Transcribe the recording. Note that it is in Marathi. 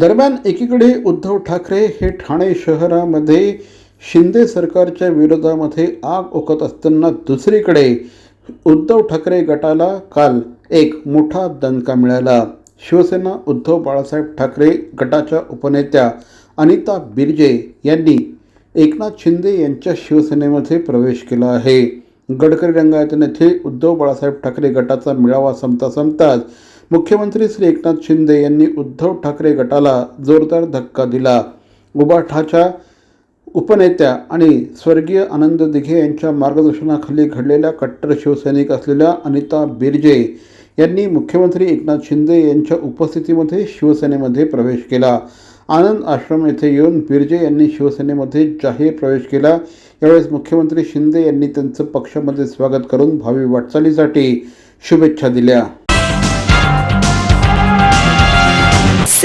दरम्यान एकीकडे उद्धव ठाकरे हे ठाणे शहरामध्ये शिंदे सरकारच्या विरोधामध्ये आग ओकत असताना दुसरीकडे उद्धव ठाकरे गटाला काल एक मोठा दणका मिळाला. शिवसेना उद्धव बाळासाहेब ठाकरे गटाच्या उपनेत्या अनिता बिर्जे यांनी एकनाथ शिंदे यांच्या शिवसेनेमध्ये प्रवेश केला आहे. गडकरी रंगायतन येथे उद्धव बाळासाहेब ठाकरे गटाचा मेळावा संपता संपताच मुख्यमंत्री श्री एकनाथ शिंदे यांनी उद्धव ठाकरे गटाला जोरदार धक्का दिला. उबाठाच्या उपनेत्या आणि स्वर्गीय आनंद दिघे यांच्या मार्गदर्शनाखाली घडलेल्या कट्टर शिवसैनिक असलेल्या अनिता बिर्जे यांनी मुख्यमंत्री एकनाथ शिंदे यांच्या उपस्थितीमध्ये शिवसेनेमध्ये प्रवेश केला. आनंद आश्रम येथे येऊन बिर्जे यांनी शिवसेनेमध्ये जाहीर प्रवेश केला. यावेळेस मुख्यमंत्री शिंदे यांनी त्यांचं पक्षामध्ये स्वागत करून भावी वाटचालीसाठी शुभेच्छा दिल्या.